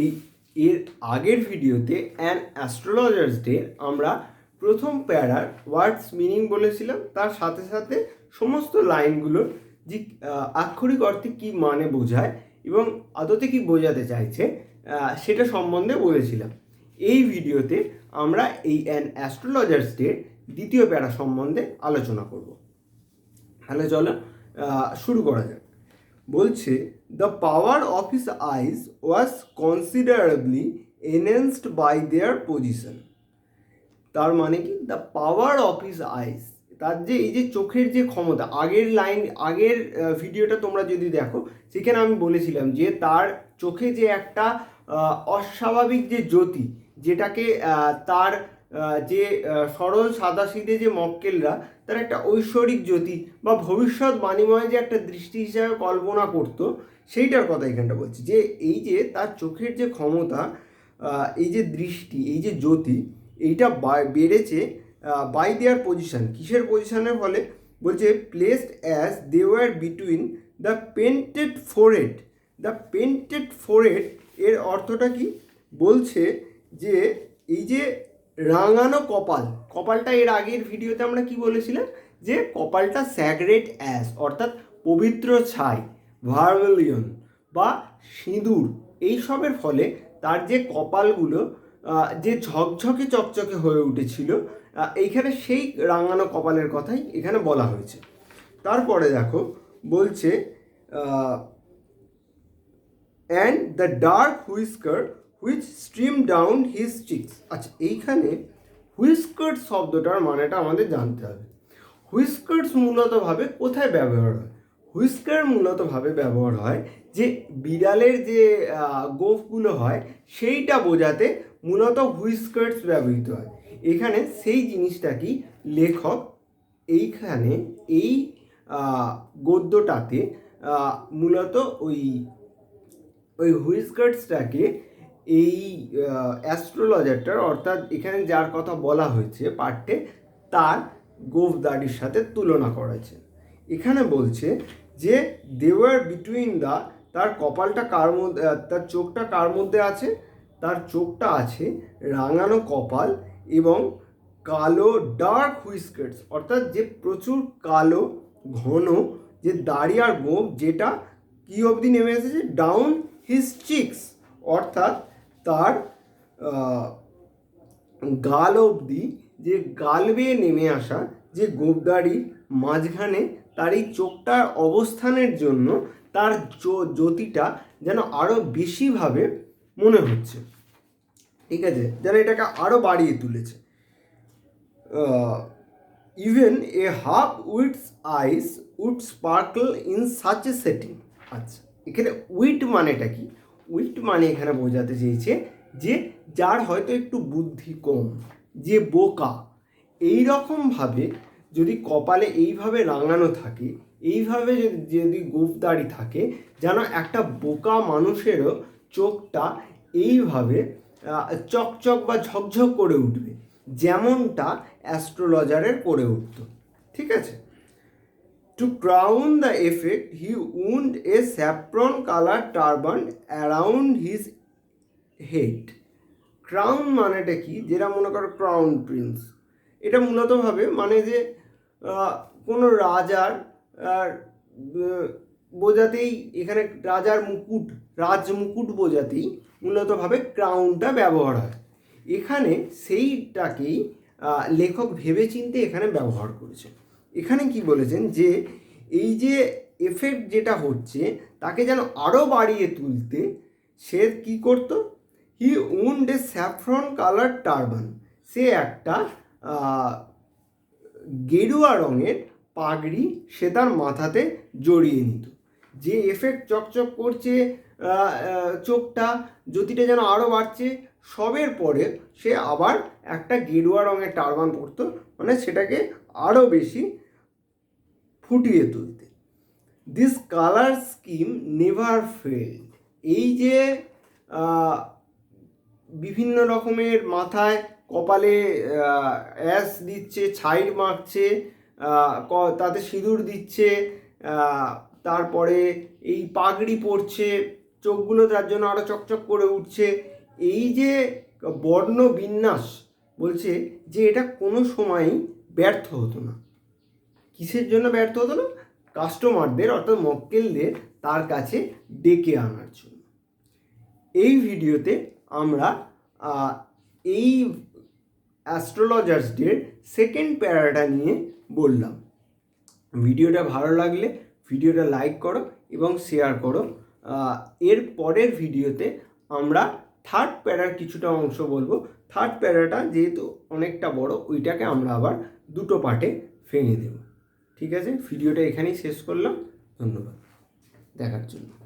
এই, এর আগের ভিডিওতে অ্যান অ্যাস্ট্রোলজার্স ডে আমরা প্রথম প্যারার ওয়ার্ডস মিনিং বলেছিলাম, তার সাথে সাথে সমস্ত লাইনগুলোর যে আক্ষরিক অর্থে কী মানে বোঝায় এবং আদতে কি বোঝাতে চাইছে সেটা সম্বন্ধে বলেছিলাম। এই ভিডিওতে আমরা এই অ্যান অ্যাস্ট্রোলজার্স ডে দ্বিতীয় প্যারা সম্বন্ধে আলোচনা করব। তাহলে চলো শুরু করা যাক। বলছে the power of his eyes was considerably enhanced by their position তার মানে কি? দ্য পাওয়ার অফ হিস আইস তার যে, এই যে চোখের যে ক্ষমতা, আগের লাইন, আগের ভিডিওটা তোমরা যদি দেখো, সেখানে আমি বলেছিলাম যে, তার চোখে যে একটা অস্বাভাবিক যে জ্যোতি, যেটাকে তার যে সরল সাদাসিধে যে মক্কেলরা, তার একটা ঐশ্বরিক জ্যোতি বা ভবিষ্যৎ বাণীময় যে একটা দৃষ্টি হিসাবে কল্পনা করতো, সেইটার কথা এখানটা বলছি। যে, এই যে তার চোখের যে ক্ষমতা এই যে দৃষ্টি, এই যে জ্যোতি, এইটা বেড়েছে বাই দেয়ার পজিশান কিসের পজিশানের ফলে? বলছে placed as they were between the painted forehead the painted forehead এর অর্থটা কি? বলছে যে, এই যে রাঙানো কপাল। কপালটা এর আগের ভিডিওতে আমরা কি বলেছিলাম? যে কপালটা স্যাগ্রেট অ্যাস অর্থাৎ পবিত্র ছাই ভার্ভেলিয়ন বা সিঁদুর। এইসবের ফলে তার যে কপালগুলো যে ঝকঝকে চকচকে হয়ে উঠেছিল এইখানে সেই রাঙানো কপালের কথাই এখানে বলা হয়েছে। তারপরে দেখো, বলছে and the dark whisker which stream down his cheeks আচ্ছা এইখানে হুইস্কার্ট শব্দটার মানেটা আমাদের জানতে হবে। হুইস্কার্টস মূলতভাবে কোথায় ব্যবহার হয়? হুইস্কার মূলতভাবে ব্যবহার হয় যে বিড়ালের যে গোফগুলো হয়, সেইটা বোঝাতে মূলত হুইস্কার্টস ব্যবহৃত হয়। এখানে সেই জিনিসটা কি? লেখক এইখানে এই গদ্যটাতে মূলত ওই ওই হুইস্কার্টসটাকে এই অ্যাস্ট্রোলজারটার অর্থাৎ এখানে যার কথা বলা হয়েছে পাঠ্যে তার গোফদারির সাথে তুলনা করেছে এখানে বলছে যে দেওয়ার বিটুইন দা তার কপালটা কার মধ্যে তার চোখটা কার মধ্যে আছে? তার চোখটা আছে রাঙানো কপাল এবং কালো ডার্ক হুইস্কার্টস অর্থাৎ যে প্রচুর কালো, ঘন, যে দাড়ি আর গোপ যেটা কি অবধি নেমে এসেছে? ডাউন হিস চিক্স অর্থাৎ তার গাল অবধি যে গাল বেয়ে নেমে আসা যে গোপদাড়ির মাঝখানে তার এই চোখটার অবস্থানের জন্য তার জ্যোতিটা যেন আরও বেশিভাবে মনে হচ্ছে। ঠিক আছে? যেন এটাকে আরও বাড়িয়ে তুলেছে। Even a half wits eyes would sparkle in such a setting আচ্ছা এখানে উইট মানেটা কি? উইট মানে এখানে বোঝাতে চেয়েছে যে যার হয়তো একটু বুদ্ধি কম, যে বোকা। এই রকমভাবে যদি কপালে এইভাবে রাঙানো থাকে, এইভাবে যদি যদি গোফদাড়ি থাকে, যেন একটা বোকা মানুষেরও চোখটা এইভাবে চকচক বা ঝকঝক করে উঠবে, যেমনটা অ্যাস্ট্রোলজারের করে উঠতো। ঠিক আছে? To crown the effect he wound a saffron colour turban around his head crown মানেটা কি? যেটা মনে করো ক্রাউন প্রিন্স এটা মূলতভাবে মানে যে কোনো রাজার বোঝাতেই এখানে রাজার মুকুট রাজ মুকুট বোঝাতেই মূলতভাবে ক্রাউনটা ব্যবহার হয়। এখানে সেইটাকেই লেখক ভেবেচিন্তে এখানে ব্যবহার করেছে এখানে কি বলেছেন যে এই যে এফেক্ট যেটা হচ্ছে, তাকে যেন আরও বাড়িয়ে তুলতে সে কি করত? He wound a saffron colour turban সে একটা গেরুয়া রঙের পাগড়ি সে তার মাথাতে জড়িয়ে নিত। যে এফেক্ট চকচক করছে চোখটা, জ্যোতিটা যেন আরও বাড়ছে, সবের পরে সে আবার একটা গেরুয়া রঙের টারবান পরতো। মানে সেটাকে আরও বেশি ফুটিয়ে তুলতে। This colour scheme never failed এই যে বিভিন্ন রকমের মাথায় কপালে অ্যাস দিচ্ছে ছাইড মাখছে তাতে সিঁদুর দিচ্ছে তারপরে এই পাগড়ি পরছে, চোখগুলো তার জন্য আরও চকচক করে উঠছে। এই যে বর্ণ বিন্যাস বলছে যে এটা কোনো সময়ই ব্যর্থ হতো না। কিসের জন্য ব্যর্থ হতো না? কাস্টমারদের, অর্থাৎ মক্কেলদের, তার কাছে ডেকে আনার জন্য। এই ভিডিওতে আমরা এই অ্যাস্ট্রোলজার্সদের সেকেন্ড প্যারাটা নিয়ে বললাম। ভিডিওটা ভালো লাগলে ভিডিওটা লাইক করো এবং শেয়ার করো। এর পরের ভিডিওতে আমরা থার্ড প্যারার কিছুটা অংশ বলব। থার্ড প্যারাটা যেহেতু অনেকটা বড়, ওইটাকে আমরা আবার দুটো পার্টে ভেঙে দেব। ঠিক আছে? ভিডিওটা এখানেই শেষ করলাম। ধন্যবাদ। দেখার জন্য।